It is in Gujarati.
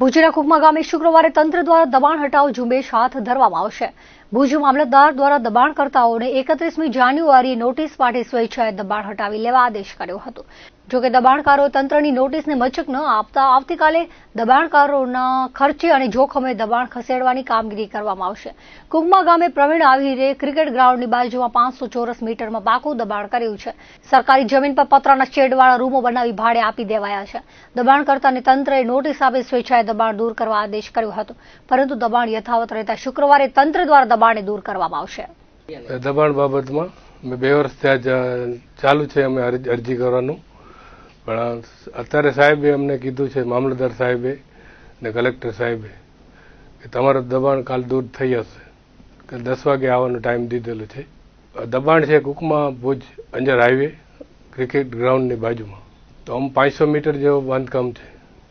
ભુજના કુકમા ગામે શુક્રવારે તંત્ર દ્વારા દબાણ હટાવ ઝુંબેશ હાથ ધરવામાં આવશે. ભુજ મામલતદાર દ્વારા દબાણકર્તાઓને એકત્રીસમી જાન્યુઆરીએ નોટિસ પાઠવી સ્વેચ્છાએ દબાણ હટાવી લેવા આદેશ કર્યો હતો. જોકે દબાણકારો તંત્રની નોટિસને મચક ન આપતા આવતીકાલે દબાણકારોના ખર્ચે અને જોખમે દબાણ ખસેડવાની કામગીરી કરવામાં આવશે. કુકમા ગામે પ્રવીણ આહિરે ક્રિકેટ ગ્રાઉન્ડની બાજુમાં પાંચસો ચોરસ મીટરમાં પાકું દબાણ કર્યું છે. સરકારી જમીન પર પતરાના શેડવાળા રૂમો બનાવી ભાડે આપી દેવાયા છે. દબાણકર્તાને તંત્રએ નોટિસ આપી સ્વેચ્છાએ દબાણ દૂર કરવા આદેશ કર્યો હતો. પરંતુ દબાણ યથાવત રહેતા શુક્રવારે તંત્ર દ્વારા દબાણને દૂર કરવામાં આવશે. દબાણ બાબતમાં બે વર્ષ ત્યાં ચાલુ છે, અમે અરજી કરવાનું. પણ અત્યારે સાહેબે અમને કીધું છે, મામલતદાર સાહેબે ને કલેક્ટર સાહેબે, કે તમારું દબાણ કાલ દૂર થઈ જશે કે દસ વાગે આવવાનો ટાઈમ દીધેલો છે. દબાણ છે કુકમાં ભુજ અંજર હાઈવે, ક્રિકેટ ગ્રાઉન્ડની બાજુમાં. તો આમ પાંચસો મીટર જેવું બાંધકામ છે.